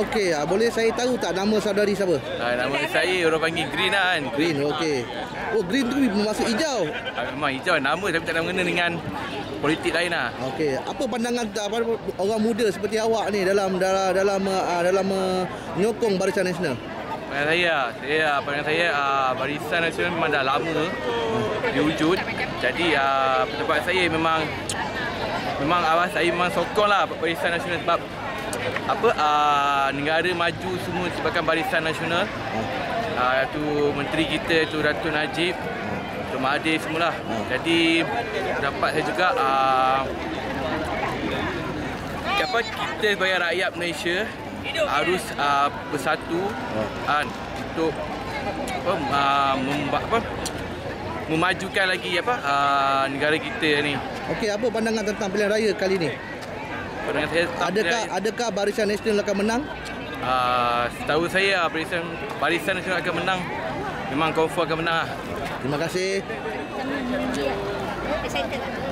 Okey, ah, boleh saya tahu tak nama saudari siapa? Uh, nama saya orang panggil Green lah kan. Green, okey. Oh, green tu bermaksud hijau. Uh, memang hijau nama tapi tak ada mengena dengan politik lain lah. Okey, apa pandangan apa, orang muda seperti awak ni dalam dalam dalam uh, dalam uh, menyokong Barisan Nasional? Pandangan saya, saya pandangan saya uh, Barisan Nasional memang dah lama diwujud. Jadi uh, pendapat saya memang memang awal saya memang sokong lah Barisan Nasional sebab apa uh, negara maju semua sebabkan Barisan Nasional. Uh, tu menteri kita tu Datuk Najib Dr. Mahathir semula. Jadi dapat saya juga uh, apa kita sebagai rakyat Malaysia harus uh, bersatu uh, untuk apa, uh, memba, apa memajukan lagi apa uh, negara kita ni. Okey, apa pandangan tentang pilihan raya kali ni? Pandangan saya tentang Adakah adakah Barisan Nasional akan menang? uh, setahu saya Barisan Barisan Nasional akan menang. Memang confirm akan menang lah. Terima kasih. Excited.